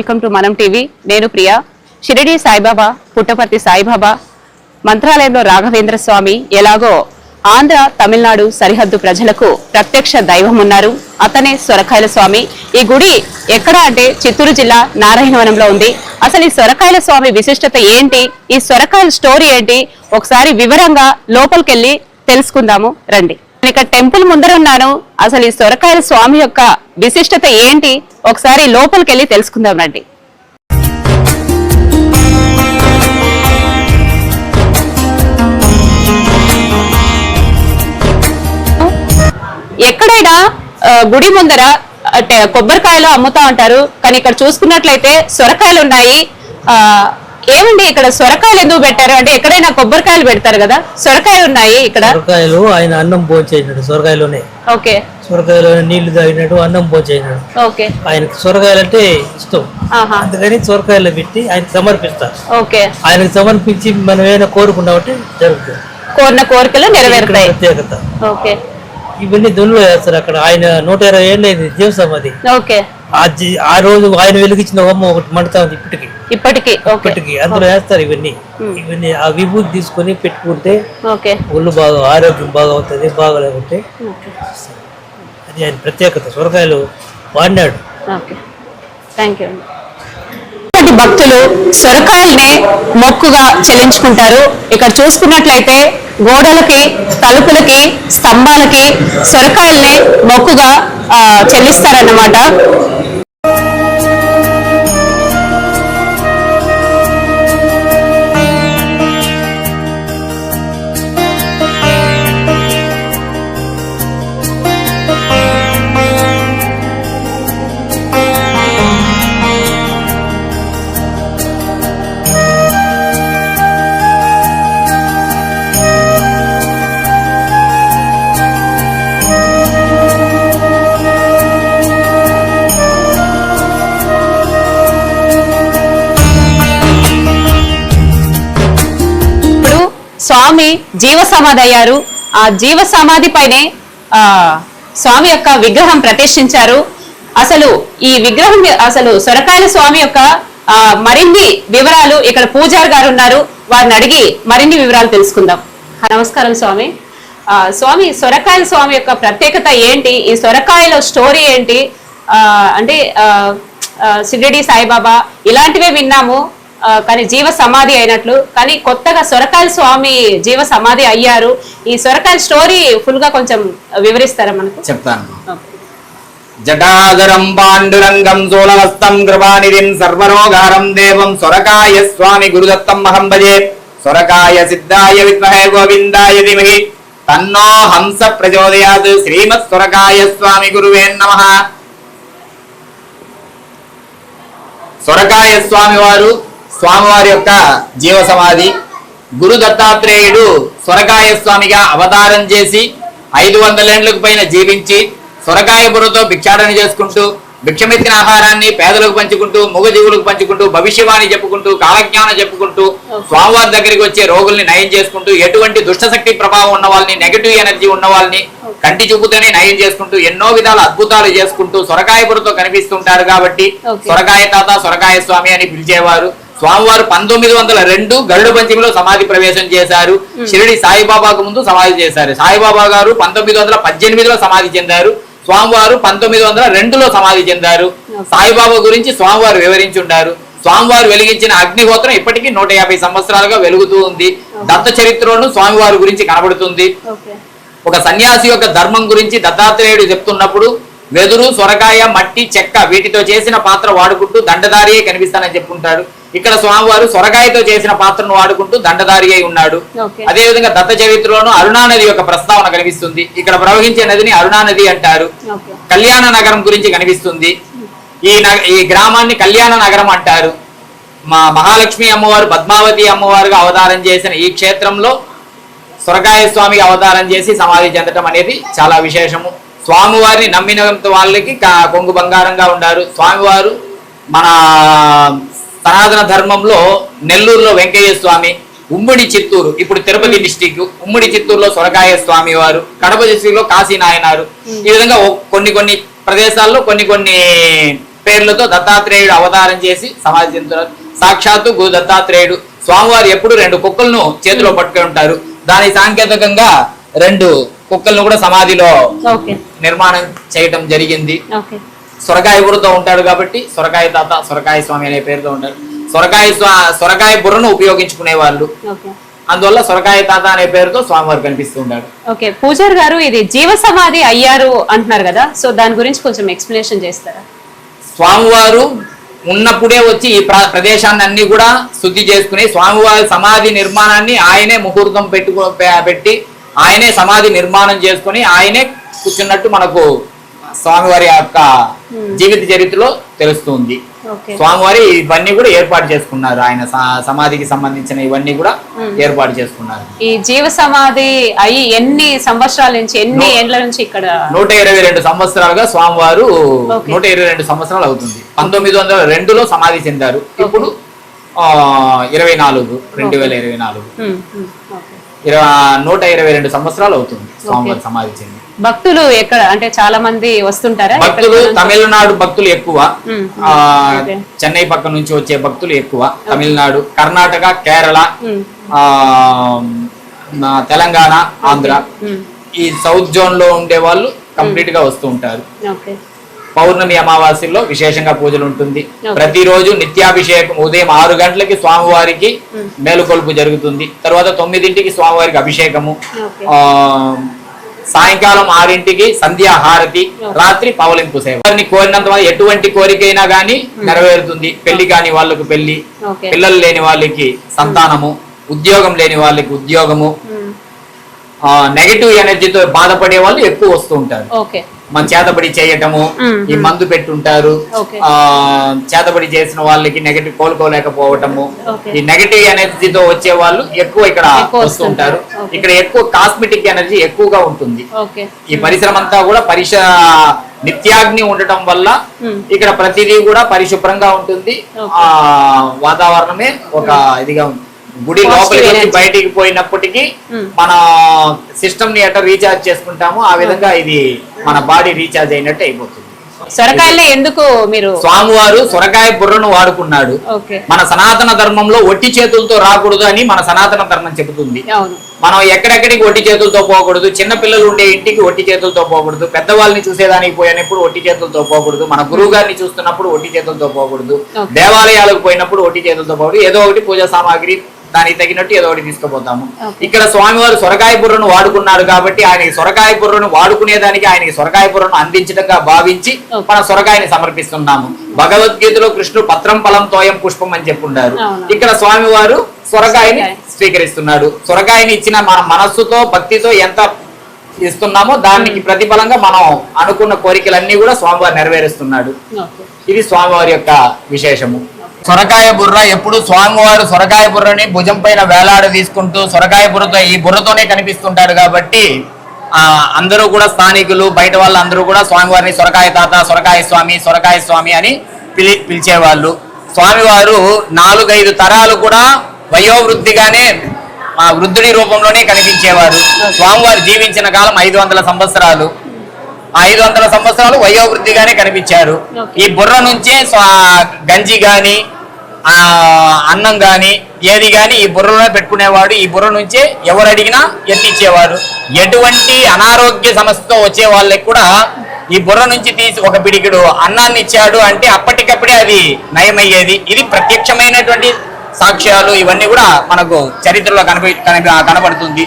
Welcome to మనం TV. నేను ప్రియా. షిరిడి సాయిబాబా పుట్టపర్తి సాయిబాబా మంత్రాలయంలో రాఘవేంద్ర స్వామి ఎలాగో ఆంధ్ర తమిళనాడు సరిహద్దు ప్రజలకు ప్రత్యక్ష దైవం ఉన్నారు అతనే సొరకాయల స్వామి. ఈ గుడి ఎక్కడ అంటే చిత్తూరు జిల్లా నారాయణవనంలో ఉంది. అసలు ఈ సొరకాయల స్వామి విశిష్టత ఏంటి? ఈ సొరకాయల స్టోరీ ఏంటి? ఒకసారి వివరంగా లోపలికెళ్ళి తెలుసుకుందాము. రండి. ఇక్కడ టెంపుల్ ముందర ఉన్నాను. అసలు ఈ సొరకాయల స్వామి యొక్క విశిష్టత ఏంటి? ఒకసారి లోపలికి వెళ్ళి తెలుసుకుందాం రండి. ఎక్కడైనా గుడి ముందర అంటే కొబ్బరికాయలు అమ్ముతా ఉంటారు. కానీ ఇక్కడ చూసుకున్నట్లయితే సొరకాయలు ఉన్నాయి ఏమండి ఇక్కడ సొరకాయలు ఎందుకు పెట్టారు? అంటే ఎక్కడైనా కొబ్బరికాయలు పెడతారు కదా? సొరకాయలు ఉన్నాయి ఇక్కడ. సొరకాయలు ఆయన అన్నం భోంచేసినాడు సొరకాయలోనే. ఓకే. సొరకాయలో నీళ్ళు తాగినాడు అన్నం భోంచేసినాడు ఓకే. ఆయనకు సొరకాయలు అంటే ఇష్టం అందుకని సొరకాయలు పెట్టి ఆయన సమర్పిస్తారు. ఓకే. ఆయనకు సమర్పించి మనం ఏమైనా కోరుకున్నామంటే జరుగుతుంది. కోరిన కోరికలు నెరవేరుతాయి. ప్రత్యేకత. ఓకే. ఇవన్నీ దున్నులో వేస్తారు అక్కడ. ఆయన నూట ఇరవై ఏళ్ళు అయింది దేవసమాధి ఓకే. ఆ రోజు ఆయన వెలిగించిన బొమ్మ ఒకటి మండుతా ఉంది ఇప్పటికి ఇప్పటికి ఇప్పటికి. అందులో వేస్తారు ఇవన్నీ. ఇవన్నీ ఆ విభూతి తీసుకొని పెట్టుకుంటే ఓకే. ఒళ్ళు బాగా ఆరోగ్యం బాగా అవుతుంది బాగా లేకుంటే అది ఆయన ప్రత్యేకత. సొరకాయలు వాడినాడు. ఓకే. థ్యాంక్ యూ భక్తులు సొరకాయల్ని మొక్కుగా చెల్లించుకుంటారు. ఇక్కడ చూసుకున్నట్లయితే గోడలకి తలుపులకి స్తంభాలకి సొరకాయల్ని మొక్కుగా ఆ, చెల్లిస్తారన్నమాట. స్వామి జీవ సమాధి అయ్యారు ఆ జీవ సమాధి పైనే ఆ స్వామి యొక్క విగ్రహం ప్రతిష్ఠించారు. అసలు ఈ విగ్రహం అసలు సొరకాయల స్వామి యొక్క ఆ, మరిన్ని వివరాలు ఇక్కడ పూజారి గారు ఉన్నారు. వారిని అడిగి మరిన్ని వివరాలు తెలుసుకుందాం. నమస్కారం స్వామి. ఆ, స్వామి సొరకాయల స్వామి యొక్క ప్రత్యేకత ఏంటి? ఈ సొరకాయల స్టోరీ ఏంటి? ఆ, అంటే ఆ, షిరిడి సాయిబాబా ఇలాంటివే విన్నాము. కానీ జీవ సమాధి అయినట్లు కానీ కొత్తగా సొరకాయల స్వామి జీవ సమాధి అయ్యారు. ఈ సొరకాయల స్టోరీ ఫుల్గా కొంచెం వివరిస్తారా మనకు? చెప్తాను. జటాధరం పాండురంగం సోళహస్తం కృపానిధిం సర్వరోగారం దేవం సొరకాయ స్వామి గురుదత్తం మహం భజే. సొరకాయ సిద్ధాయ విద్మహే గోవిందాయ ధీమహి. తన్నో హంస ప్రచోదయాత్ శ్రీమత్ సొరకాయ స్వామి గురువే నమః. సొరకాయ స్వామి వారు స్వామివారి యొక్క జీవ సమాధి గురు దత్తాత్రేయుడు సొరకాయ స్వామిగా అవతారం చేసి ఐదు వందలేండ్లకు పైన జీవించి సొరకాయ బుర్రతో భిక్షాటన చేసుకుంటూ భిక్షమెత్తిన ఆహారాన్ని పేదలకు పంచుకుంటూ మూగజీవులకు పంచుకుంటూ భవిష్యవాణి చెప్పుకుంటూ కాలజ్ఞానం చెప్పుకుంటూ స్వామివారి దగ్గరికి వచ్చే రోగుల్ని నయం చేసుకుంటూ ఎటువంటి దుష్టశక్తి ప్రభావం ఉన్న వాళ్ళని నెగటివ్ ఎనర్జీ ఉన్న వాళ్ళని కంటి చూపుతోనే నయం చేసుకుంటూ ఎన్నో విధాల అద్భుతాలు చేసుకుంటూ సొరకాయ బుర్రతో కనిపిస్తుంటారు కాబట్టి. సొరకాయ తాత సొరకాయ స్వామి అని పిలిచేవారు స్వామివారు పంతొమ్మిది వందల రెండు గరుడ పంచమిలో సమాధి ప్రవేశం చేశారు. షిరిడి సాయిబాబాకు ముందు సమాధి చేశారు. సాయిబాబా గారు పంతొమ్మిది వందల పద్దెనిమిదిలో సమాధి చెందారు. స్వామివారు పంతొమ్మిది వందల రెండులో సమాధి చెందారు. సాయిబాబా గురించి స్వామివారు వివరించుంటారు. స్వామివారు వెలిగించిన అగ్నిహోత్రం ఇప్పటికీ నూట యాభై సంవత్సరాలుగా వెలుగుతూ ఉంది. దత్త చరిత్రలోను స్వామివారి గురించి కనబడుతుంది. ఒక సన్యాసి యొక్క ధర్మం గురించి దత్తాత్రేయుడు చెప్తున్నప్పుడు వెదురు సొరకాయ మట్టి చెక్క వీటితో చేసిన పాత్ర వాడుకుంటూ దండదారియే కనిపిస్తానని చెప్పుకుంటాడు ఇక్కడ స్వామివారు సొరకాయతో చేసిన పాత్రను వాడుకుంటూ దండదారి అయి ఉన్నాడు. ఓకే. అదే విధంగా దత్త చరిత్రలోను అరుణా నది యొక్క ప్రస్తావన కనిపిస్తుంది. ఇక్కడ ప్రవహించే నదిని అరుణా నది అంటారు కళ్యాణ నగరం గురించి కనిపిస్తుంది. ఈ ఈ గ్రామాన్ని కళ్యాణ నగరం అంటారు. మా మహాలక్ష్మి అమ్మవారు పద్మావతి అమ్మవారుగా అవతారం చేసిన ఈ క్షేత్రంలో సొరకాయ స్వామికి అవతారం చేసి సమాధి చెందటం అనేది చాలా విశేషము. స్వామివారిని నమ్మిన వాళ్ళకి కొంగు బంగారంగా ఉండారు. స్వామివారు మన సనాతన ధర్మంలో నెల్లూరులో వెంకయ్య స్వామి ఉమ్మడి చిత్తూరు ఇప్పుడు తిరుపతి డిస్టిక్ ఉమ్మడి చిత్తూరులో సొరకాయ స్వామి వారు కడప డిస్టిక్లో కాశీ నాయనారు. ఈ విధంగా కొన్ని కొన్ని ప్రదేశాల్లో కొన్ని కొన్ని పేర్లతో దత్తాత్రేయుడు అవతారం చేసి సమాధి చెందుతున్నారు. సాక్షాత్తు గురు దత్తాత్రేయుడు. స్వామివారు ఎప్పుడు రెండు కుక్కలను చేతిలో పట్టుకొని ఉంటారు. దాని సాంకేతికంగా రెండు కుక్కలను కూడా సమాధిలో నిర్మాణం చేయటం జరిగింది. సొరకాయ బుర్రతో ఉంటాడు కాబట్టి సొరకాయ తాత సొరకాయ స్వామి అనే పేరుతో ఉంటాడు. సొరకాయ స్వా సొరకాయ బుర్రను ఉపయోగించుకునే వాళ్ళు. అందువల్ల సొరకాయ తాత అనే పేరుతో స్వామివారు కనిపిస్తూ ఉన్నాడు ఓకే పూజారి గారు ఇది జీవ సమాధి అయ్యారు అంటున్నారు కదా సో దాని గురించి కొంచెం ఎక్స్ప్లెనేషన్ చేస్తారా? స్వామివారు ఉన్నప్పుడే వచ్చి ఈ ప్ర ప్రదేశాన్ని అన్ని కూడా శుద్ధి చేసుకుని స్వామివారి సమాధి నిర్మాణాన్ని ఆయనే ముహూర్తం పెట్టుకో పెట్టి ఆయనే సమాధి నిర్మాణం చేసుకుని ఆయనే కూర్చున్నట్టు మనకు స్వామివారి యొక్క జీవిత చరిత్రలో తెలుస్తుంది. స్వామివారి ఇవన్నీ కూడా ఏర్పాటు చేసుకున్నారు. ఆయన సమాధికి సంబంధించిన ఇవన్నీ కూడా ఏర్పాటు చేసుకున్నారు. ఈ జీవ సమాధి అయి ఎన్ని సంవత్సరాల నుంచి ఎన్ని ఏండ్ల నుంచి ఇక్కడ? నూట ఇరవై రెండు సంవత్సరాలుగా స్వామివారు. నూట ఇరవై రెండు సంవత్సరాలు అవుతుంది. పంతొమ్మిది వందల రెండులో సమాధి చెందారు. ఇప్పుడు ఇరవై నాలుగు రెండు వేల ఇరవై నాలుగు. ఓకే. ఇరవై నూట ఇరవై రెండు సంవత్సరాలు అవుతుంది స్వామివారి సమాధి చెంది. భక్తులు ఎక్కడ అంటే చాలా మంది వస్తుంటారా? భక్తులు? తమిళనాడు భక్తులు ఎక్కువ. చెన్నై పక్క నుంచి వచ్చే భక్తులు ఎక్కువ తమిళనాడు కర్ణాటక కేరళ తెలంగాణ ఆంధ్ర. ఈ సౌత్ జోన్లో ఉండే వాళ్ళు కంప్లీట్గా వస్తూ ఉంటారు. పౌర్ణమి అమావాస్యలో విశేషంగా పూజలు ఉంటుంది. ప్రతిరోజు నిత్యాభిషేకం ఉదయం ఆరు గంటలకి స్వామివారికి మేలుకొల్పు జరుగుతుంది. తర్వాత తొమ్మిదింటికి స్వామివారికి అభిషేకము. సాయంకాలం ఆరింటికి సంధ్యా హారతి రాత్రి పవలింపు సేవ. వారిని కోరినంత ఎటువంటి కోరికైనా గానీ నెరవేరుతుంది. పెళ్ళి కాని వాళ్ళకు పెళ్ళి పిల్లలు లేని వాళ్ళకి సంతానము ఉద్యోగం లేని వాళ్ళకి ఉద్యోగము. నెగటివ్ ఎనర్జీతో బాధపడే వాళ్ళు ఎక్కువ వస్తూ ఉంటారు. మన చేతబడి చేయటము. ఈ మందు పెట్టుంటారు. ఆ చేతబడి చేసిన వాళ్ళకి నెగటివ్ కోలుకోలేకపోవటము. ఈ నెగటివ్ ఎనర్జీతో వచ్చే వాళ్ళు ఎక్కువ ఇక్కడ వస్తుంటారు. ఇక్కడ ఎక్కువ కాస్మెటిక్ ఎనర్జీ ఎక్కువగా ఉంటుంది ఈ పరిశ్రమ అంతా కూడా పరిశ నిత్యాగ్ని ఉండటం వల్ల. ఇక్కడ ప్రతిదీ కూడా పరిశుభ్రంగా ఉంటుంది. ఆ వాతావరణమే ఒక ఇదిగా ఉంది గుడి లోపలికి వచ్చి. బయటికి పోయినప్పటికీ మ్మ్. మన సిస్టమ్ని ఎట్లా రీఛార్జ్ చేసుకుంటామో. ఆ విధంగా ఇది మన బాడీ రీఛార్జ్ అయినట్టు అయిపోతుంది. సొరకాయలే ఎందుకు మీరు స్వామివారు సొరకాయ బుర్రను వాడుకున్నాడు. మన సనాతన ధర్మంలో ఒట్టి చేతులతో రాకూడదు అని మన సనాతన ధర్మం చెబుతుంది. మనం ఎక్కడెక్కడికి ఒట్టి చేతులతో పోకూడదు. చిన్న పిల్లలు ఉండే ఇంటికి ఒట్టి చేతులతో పోకూడదు. పెద్దవాళ్ళని చూసేదానికి పోయినప్పుడు ఒట్టి చేతులతో పోకూడదు. మన గురువు గారిని చూస్తున్నప్పుడు ఒట్టి చేతులతో పోకూడదు. దేవాలయాలకు పోయినప్పుడు ఒట్టి చేతులతో పోకూడదు. ఏదో ఒకటి పూజా సామాగ్రి దానికి తగినట్టు ఏదో ఒకటి తీసుకుపోతాము. ఇక్కడ స్వామివారు సొరకాయ బుర్రను వాడుకున్నాడు కాబట్టి ఆయనకి సొరకాయ బుర్రను వాడుకునేదానికి ఆయనకి సొరకాయ బుర్రను అందించటంగా భావించి. మన సొరకాయని సమర్పిస్తున్నాము భగవద్గీతలో కృష్ణుడు పత్రం ఫలం తోయం పుష్పం అని చెప్పుంటారు అవును. ఇక్కడ స్వామివారు సొరకాయని సొరకాయ. స్వీకరిస్తున్నాడు సొరకాయని ఇచ్చిన మన మనస్సుతో భక్తితో ఎంత ఇస్తున్నామో దానికి ప్రతిఫలంగా మనం అనుకున్న కోరికలన్నీ కూడా స్వామివారు నెరవేరుస్తున్నాడు ఇది స్వామివారి యొక్క విశేషము సొరకాయ బుర్ర ఎప్పుడు స్వామివారు సొరకాయ బుర్రని భుజం పైన వేలాడ తీసుకుంటూ సొరకాయ బుర్రతో ఈ బుర్రతోనే కనిపిస్తుంటాడు కాబట్టి ఆ అందరూ కూడా స్థానికులు బయట వాళ్ళు అందరూ కూడా స్వామివారిని సొరకాయ తాత సొరకాయ స్వామి సొరకాయ స్వామి అని పిలి పిలిచేవాళ్ళు. స్వామివారు నాలుగైదు తరాలు కూడా వయోవృద్ధిగానే ఆ వృద్ధుడి రూపంలోనే కనిపించేవారు. స్వామివారు జీవించిన కాలం ఐదు వందల సంవత్సరాలు. ఐదు వందల సంవత్సరాలు వయోవృద్ధిగానే కనిపించారు. ఈ బుర్ర నుంచే గంజి గాని ఆ అన్నం గాని ఏది గాని ఈ బుర్రలో పెట్టుకునేవాడు. ఈ బుర్ర నుంచే ఎవరు అడిగినా ఎత్తిచ్చేవారు ఎటువంటి అనారోగ్య సమస్యతో వచ్చే వాళ్ళకి కూడా ఈ బుర్ర నుంచి తీసి ఒక పిడికిడు అన్నాన్ని ఇచ్చాడు అంటే అప్పటికప్పుడే అది నయమయ్యేది. ఇది ప్రత్యక్షమైనటువంటి సాక్ష్యాలు ఇవన్నీ కూడా మనకు చరిత్రలో కనప కనపడుతుంది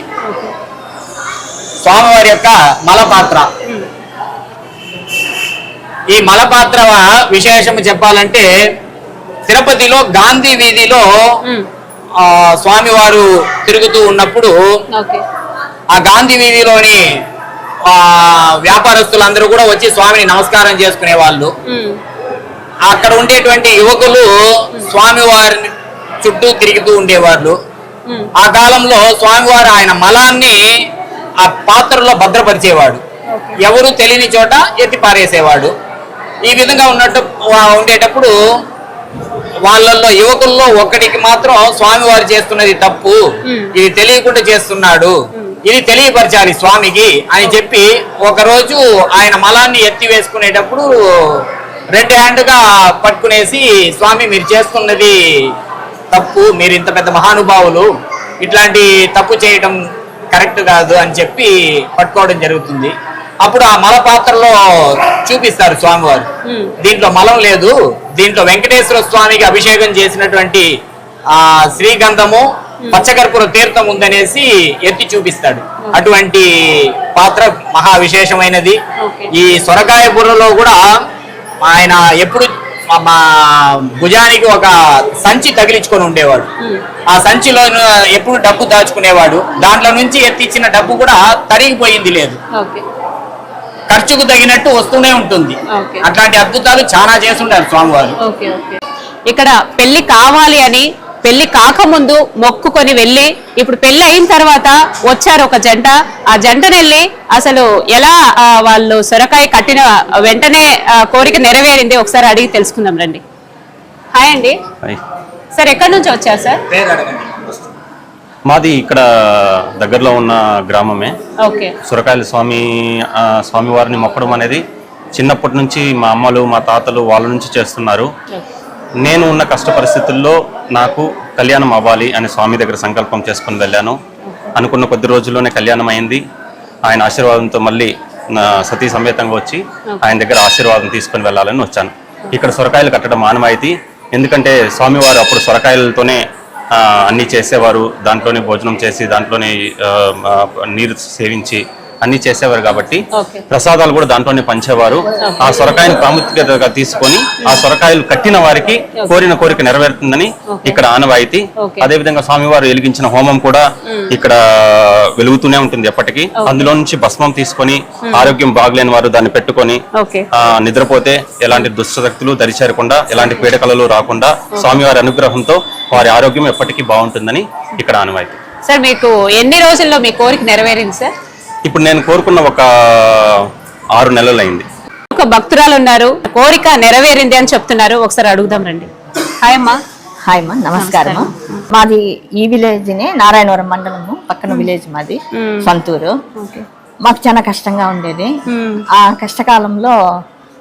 స్వామివారి యొక్క మలపాత్ర. ఈ మలపాత్ర విశేషము చెప్పాలంటే తిరుపతిలో గాంధీ వీధిలో స్వామివారు తిరుగుతూ ఉన్నప్పుడు ఆ గాంధీ వీధిలోని ఆ, వ్యాపారస్తులందరూ కూడా వచ్చి స్వామిని నమస్కారం చేసుకునే వాళ్ళు. అక్కడ ఉండేటువంటి యువకులు స్వామివారిని చుట్టూ తిరుగుతూ ఉండేవాళ్ళు. ఆ కాలంలో స్వామివారు ఆయన మలాన్ని ఆ పాత్రలో భద్రపరిచేవాడు. ఎవరు తెలియని చోట ఎత్తి పారేసేవాడు ఈ విధంగా ఉన్నట్టు ఉండేటప్పుడు వాళ్ళల్లో యువకుల్లో ఒక్కడికి మాత్రం స్వామివారు చేస్తున్నది తప్పు. ఇది తెలియకుండా చేస్తున్నాడు. ఇది తెలియపరచాలి స్వామికి అని చెప్పి ఒకరోజు ఆయన మలాన్ని ఎత్తి వేసుకునేటప్పుడు రెడ్ హ్యాండ్గా పట్టుకునేసి స్వామి మీరు చేస్తున్నది తప్పు. మీరు ఇంత పెద్ద మహానుభావులు. ఇట్లాంటి తప్పు చేయటం కరెక్ట్ కాదు అని చెప్పి పట్టుకోవడం జరుగుతుంది. అప్పుడు ఆ మల పాత్రలో చూపిస్తారు స్వామివారు. దీంట్లో మలం లేదు. దీంట్లో వెంకటేశ్వర స్వామికి అభిషేకం చేసినటువంటి ఆ శ్రీగంధము పచ్చకర్పూర తీర్థం ఉందనేసి ఎత్తి చూపిస్తాడు. అటువంటి పాత్ర మహా విశేషమైనది. ఈ సొరకాయ బుర్రలో కూడా ఆయన ఎప్పుడు మా- భుజానికి ఒక సంచి తగిలించుకొని ఉండేవాడు. ఆ సంచిలో ఎప్పుడు డబ్బు దాచుకునేవాడు. దాంట్లో నుంచి ఎత్తిచ్చిన డబ్బు కూడా తరిగిపోయింది లేదు. ఖర్చుకు తగినట్టు వస్తూనే ఉంటుంది. అట్లాంటి అద్భుతాలు చాలా చేస్తుంటారు స్వామివారు. Okay okay. ఇక్కడ పెళ్ళి కావాలి అని పెళ్ళి కాకముందు మొక్కుకొని వెళ్ళి ఇప్పుడు పెళ్ళి అయిన తర్వాత వచ్చారు ఒక జంట. ఆ జంటను వెళ్ళి అసలు ఎలా వాళ్ళు సొరకాయ కట్టిన వెంటనే కోరిక నెరవేరింది? ఒకసారి అడిగి తెలుసుకుందాం రండి. హాయ్ అండి. సార్ ఎక్కడి నుంచి వచ్చారు సార్? మాది ఇక్కడ దగ్గరలో ఉన్న గ్రామమే. సురకాయల స్వామి స్వామివారిని మొక్కడం అనేది చిన్నప్పటి నుంచి మా అమ్మలు మా తాతలు వాళ్ళ నుంచి చేస్తున్నారు. నేను ఉన్న కష్ట పరిస్థితుల్లో నాకు కళ్యాణం అవ్వాలి అని స్వామి దగ్గర సంకల్పం చేసుకుని వెళ్ళాను. అనుకున్న కొద్ది రోజుల్లోనే కళ్యాణం అయింది. ఆయన ఆశీర్వాదంతో మళ్ళీ సతీ సమేతంగా వచ్చి ఆయన దగ్గర ఆశీర్వాదం తీసుకొని వెళ్ళాలని వచ్చాను. ఇక్కడ సొరకాయలు కట్టడం ఆనవాయితీ ఎందుకంటే స్వామివారు అప్పుడు సొరకాయలతోనే అన్నీ చేసేవారు. దాంట్లోనే భోజనం చేసి దాంట్లోనే నీరు సేవించి అన్ని చేసేవారు కాబట్టి. ప్రసాదాలు కూడా దాంట్లోనే పంచేవారు. ఆ సొరకాయని ప్రాముఖ్యతగా తీసుకొని ఆ సొరకాయలు కట్టిన వారికి కోరిన కోరిక నెరవేరుతుందని ఇక్కడ ఆనవాయితీ. ఓకే. అదే విధంగా స్వామివారు వెలిగించిన హోమం కూడా ఇక్కడ వెలుగుతూనే ఉంటుంది ఎప్పటికీ. అందులో నుంచి భస్మం తీసుకొని ఆరోగ్యం బాగలేని వారు దాన్ని పెట్టుకొని నిద్రపోతే ఎలాంటి దుష్టశక్తులు దరిచేరకుండా ఎలాంటి పీడకలలు రాకుండా స్వామివారి అనుగ్రహంతో వారి ఆరోగ్యం ఎప్పటికీ బాగుంటుందని ఇక్కడ ఆనవాయితీ. సార్ మీకు ఎన్ని రోజుల్లో మీ కోరిక నెరవేరింది సార్? ఇప్పుడు నేను కోరుకున్న ఒక ఆరు నెలలు అయింది. ఒక భక్తురాలు ఉన్నారు కోరిక నెరవేరింది అని చెప్తున్నారు. ఒకసారి అడుగుదాం రండి. హాయ్ అమ్మా. హాయ్ అమ్మా నమస్కారం. మాది ఈ విలేజ్నే నారాయణవరం మండలము పక్కన విలేజ్ మాది సొంతూరు. మాకు చాలా కష్టంగా ఉండేది. ఆ కష్టకాలంలో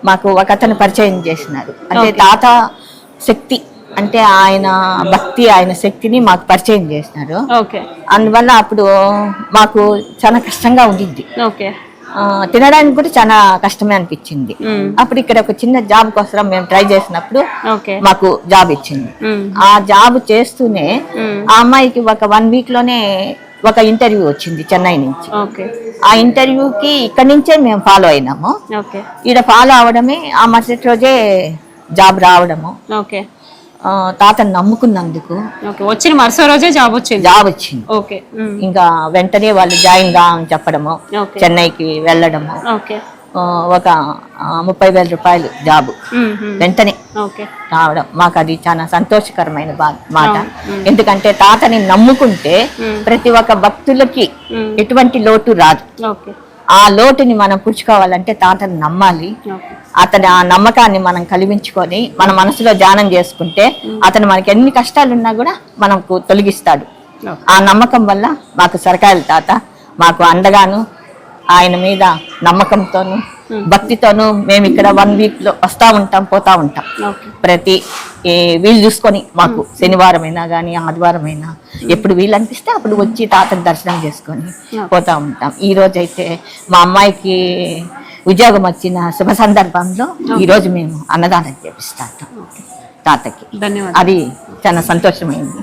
మాకు ఒక అతను పరిచయం చేసినారు. అంటే తాత శక్తి అంటే ఆయన భక్తి ఆయన శక్తిని మాకు పరిచయం చేసినారు. ఓకే. అందువల్ల అప్పుడు మాకు చాలా కష్టంగా ఉండింది తినడానికి కూడా చాలా కష్టమే అనిపించింది. అప్పుడు ఇక్కడ ఒక చిన్న జాబ్ కోసం మేము ట్రై చేసినప్పుడు మాకు జాబ్ ఇచ్చింది. ఆ జాబ్ చేస్తూనే ఆ అమ్మాయికి ఒక వన్ వీక్లోనే ఒక ఇంటర్వ్యూ వచ్చింది చెన్నై నుంచి. ఓకే. ఆ ఇంటర్వ్యూకి ఇక్కడ నుంచే మేము ఫాలో అయినాము. ఓకే. ఈడ ఫాలో అవడమే ఆ మరుసటి రోజే జాబ్ రావడము. తాతను నమ్ముకున్నందుకు వచ్చిన మరుసటి రోజే జాబ్ వచ్చింది? జాబ్ వచ్చింది. ఓకే. ఇంకా వెంటనే వాళ్ళు జాయిన్గా అని చెప్పడము. చెన్నైకి వెళ్ళడము. ఒక ముప్పై వేల రూపాయలు జాబ్. వెంటనే రావడం మాకు అది చాలా సంతోషకరమైన మాట. ఎందుకంటే తాతని నమ్ముకుంటే ప్రతి ఒక్క భక్తులకి ఎటువంటి లోటు రాదు. ఆ లోటుని మనం పుచ్చుకోవాలంటే తాతని నమ్మాలి. అతని ఆ నమ్మకాన్ని మనం కలిగించుకొని మన మనసులో ధ్యానం చేసుకుంటే అతను మనకి ఎన్ని కష్టాలు ఉన్నా కూడా మనకు తొలగిస్తాడు. ఆ నమ్మకం వల్ల మాకు సరకాయల తాత మాకు అండగాను ఆయన మీద నమ్మకంతోను భక్తితోను మేము ఇక్కడ వన్ వీక్లో వస్తా ఉంటాం పోతా ఉంటాం. ప్రతి వీలు చూసుకొని మాకు శనివారం అయినా కానీ ఆదివారం అయినా ఎప్పుడు వీలు అనిపిస్తే అప్పుడు వచ్చి తాతని దర్శనం చేసుకొని పోతా ఉంటాం. ఈ రోజు అయితే మా అమ్మాయికి ఉద్యోగం వచ్చిన శుభ సందర్భంలో ఈ రోజు మేము అన్నదానం చేపిస్తాం తాతకి. ధన్యవాదాలు. అది చాలా సంతోషమైంది.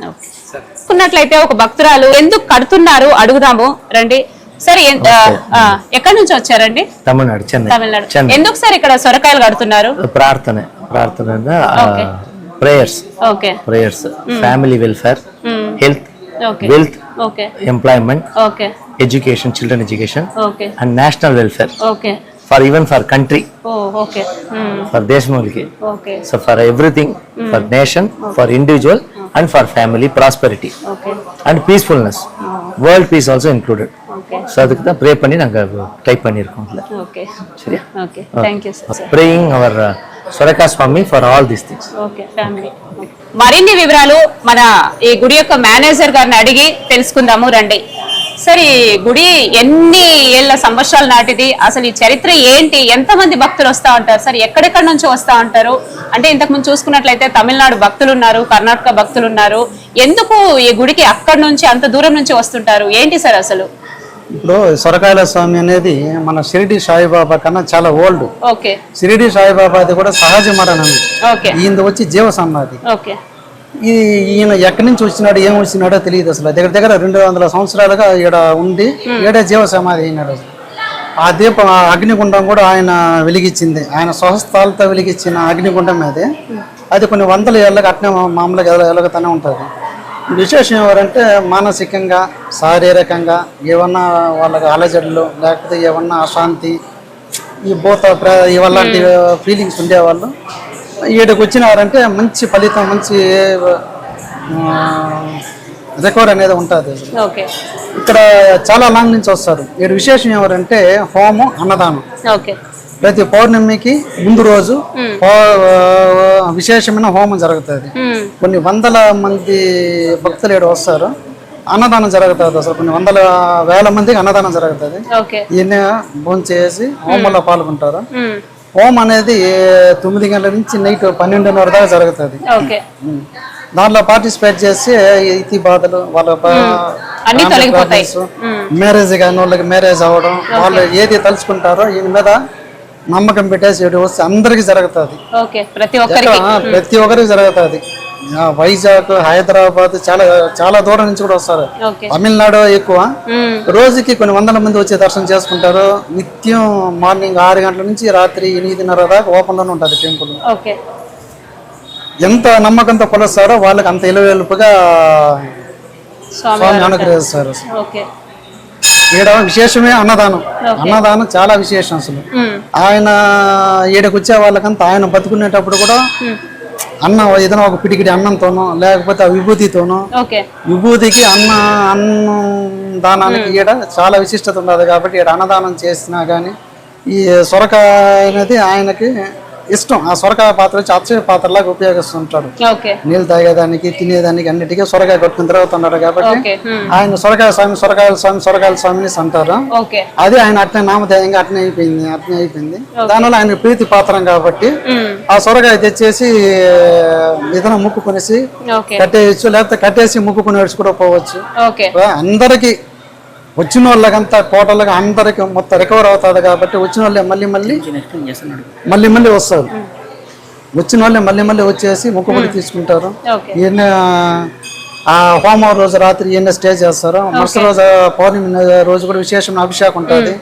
అనుకున్నట్లయితే ఒక భక్తురాలు ఎందుకు కడుతున్నారు అడుగుదాము. రండి. సరే ఎక్కడి నుంచి వచ్చారండి? తమిళనాడు చెన్నై. తమిళనాడు. ఎందుకు సార్ ఇక్కడ సొరకాయలు కడుతున్నారు? ప్రార్థన ప్రార్థన prayers. Okay. Prayers. Family welfare health wealth employment education children education and national welfare. For even for country. For దేశమూలికి so for everything for nation for individual and for family prosperity and peacefulness. World peace also included. So அதுக்கு தான் pray பண்ணி நாங்கள் type பண்ணியிருக்கோம் இதில் okay சரியா okay thank you sir praying our uh, Swaraka Swami for all these things. Okay family మరిన్ని వివరాలు మన ఈ గుడి యొక్క మేనేజర్ గారిని అడిగి తెలుసుకుందాము రండి సార్ ఈ గుడి ఎన్ని ఏళ్ళ సంవత్సరాల నాటిది అసలు ఈ చరిత్ర ఏంటి ఎంతమంది భక్తులు వస్తా ఉంటారు సార్ ఎక్కడెక్కడ నుంచి వస్తా ఉంటారు అంటే ఇంతకు ముందు చూసుకున్నట్లయితే తమిళనాడు భక్తులు ఉన్నారు కర్ణాటక భక్తులు ఉన్నారు ఎందుకు ఈ గుడికి అక్కడి నుంచి అంత దూరం నుంచి వస్తుంటారు ఏంటి సార్ అసలు ఇప్పుడు సొరకాయల స్వామి అనేది మన షిరిడి సాయిబాబా కన్నా చాలా ఓల్డ్. షిరిడి సాయిబాబాది కూడా సహజ మరణం. ఈయన వచ్చి జీవ సమాధి ఈ ఈయన ఎక్కడి నుంచి వచ్చినాడు ఏం వచ్చినాడో తెలియదు అసలు. దగ్గర దగ్గర రెండు వందల సంవత్సరాలుగా ఈడ ఉండి ఈడే జీవ సమాధి అయినాడు. ఆ దీపం ఆ అగ్నిగుండం కూడా ఆయన వెలిగించింది. ఆయన స్వహస్తాలతో వెలిగించిన అగ్నిగుండం అది. అది కొన్ని వందల ఏళ్ళకి అట్నే మామూలుగా ఎల- ఎలుగుతూనే ఉంటుంది. విశేషం ఎవరంటే మానసికంగా శారీరకంగా ఏమన్నా వాళ్ళకి అలజడులు లేకపోతే ఏమన్నా అశాంతి ఈ భూత ఇవలాంటి ఫీలింగ్స్ ఉండేవాళ్ళు. ఈడకి వచ్చినారంటే మంచి ఫలితం మంచి రికవర్ అనేది ఉంటుంది. ఓకే. ఇక్కడ చాలా లాంగ్ నుంచి వస్తారు. ఈడ విశేషం ఎవరంటే హోమం అన్నదానం. ఓకే. ప్రతి పౌర్ణమికి ముందు రోజు విశేషమైన హోమం జరుగుతుంది. కొన్ని వందల మంది భక్తులు ఇక్కడ వస్తారు. అన్నదానం జరుగుతుంది అసలు. కొన్ని వందల వేల మందికి అన్నదానం జరుగుతుంది. ఈయన భోజనం చేసి హోమంలో పాల్గొంటారు. హోమం అనేది తొమ్మిది గంటల నుంచి నైట్ పన్నెండున్నర దాకా జరుగుతుంది. దాంట్లో పార్టిసిపేట్ చేసి ఇతి బాధలు వాళ్ళ. మ్యారేజ్ కానీ వాళ్ళకి మ్యారేజ్ అవ్వడం వాళ్ళు ఏది తలుచుకుంటారో ఈయన మీద నమ్మకం పెట్టేసి వస్తే అందరికి జరుగుతుంది. ప్రతి ఒక్కరికి. ప్రతి ఒక్కరికి జరుగుతుంది. వైజాగ్ హైదరాబాద్ చాలా చాలా దూరం నుంచి కూడా వస్తారు. తమిళనాడు ఎక్కువ. రోజుకి కొన్ని వందల మంది వచ్చి దర్శనం చేసుకుంటారు. నిత్యం మార్నింగ్ ఆరు గంటల నుంచి రాత్రి ఎనిమిదిన్నర దాకా ఓపెన్లోనే ఉంటుంది టెంపుల్. ఎంత నమ్మకంతో కొలుస్తారో వాళ్ళకి అంత ఇలువెలుపుగా స్వామి అనుగ్రహిస్తారు. ఈడ విశేషమే అన్నదానం. అన్నదానం చాలా విశేషం అసలు. ఆయన ఈడకు వచ్చే వాళ్ళకంతా ఆయన బతుకునేటప్పుడు కూడా అన్నం ఏదైనా ఒక పిడికిడి అన్నంతోనో లేకపోతే ఆ విభూతితోనో విభూతికి అన్న అన్నం దానానికి ఈడ చాలా విశిష్టత ఉండదు కాబట్టి ఈడ అన్నదానం చేసినా కానీ ఈ సొరకాయ అనేది ఆయనకి ఇష్టం. ఆ సొరకాయ పాత్ర అక్షయ పాత్రలాగా ఉపయోగిస్తుంటాడు. నీళ్ళు తాగేదానికి తినేదానికి అన్నిటికీ సొరకాయ కొట్టుకుని తిరుగుతున్నాడు కాబట్టి. ఆయన సొరకాయ స్వామి సొరకాయల స్వామి సొరకాయల స్వామిని అంటారు అది ఆయన అట్నే నామధేయంగా అట్నే అయిపోయింది అట్నే అయిపోయింది. దానివల్ల ఆయన ప్రీతి పాత్రం కాబట్టి. ఆ సొరకాయ తెచ్చేసి ఏదైనా ముక్కు కొనేసి కట్టేయచ్చు లేకపోతే కట్టేసి ముక్కు కొనేసి కూడా పోవచ్చు. అందరికి వచ్చిన వాళ్ళకంతా టోటల్గా అందరికి మొత్తం రికవర్ అవుతుంది కాబట్టి వచ్చిన వాళ్ళే మళ్ళీ మళ్ళీ మళ్ళీ మళ్ళీ వస్తారు. వచ్చిన వాళ్ళే మళ్ళీ మళ్ళీ వచ్చేసి మొక్కుబడి తీసుకుంటారు. ఓకే ఈయన ఆ హోమం రోజు రాత్రి ఈయన స్టే చేస్తారు. మరుసటి రోజు పౌర్ణమి రోజు కూడా విశేషమైన అభిషేకం ఉంటుంది.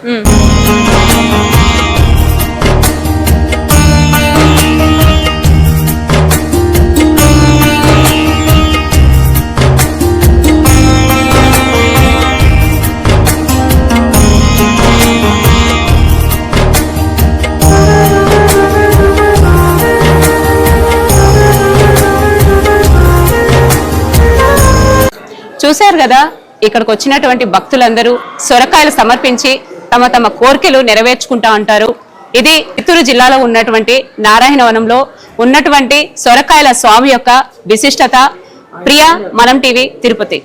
చూశారు కదా ఇక్కడికి వచ్చినటువంటి భక్తులందరూ సొరకాయలు సమర్పించి తమ తమ కోరికలు నెరవేర్చుకుంటా ఉంటారు. ఇది చిత్తూరు జిల్లాలో ఉన్నటువంటి నారాయణవనంలో ఉన్నటువంటి సొరకాయల స్వామి యొక్క విశిష్టత. ప్రియ మనం టీవీ తిరుపతి.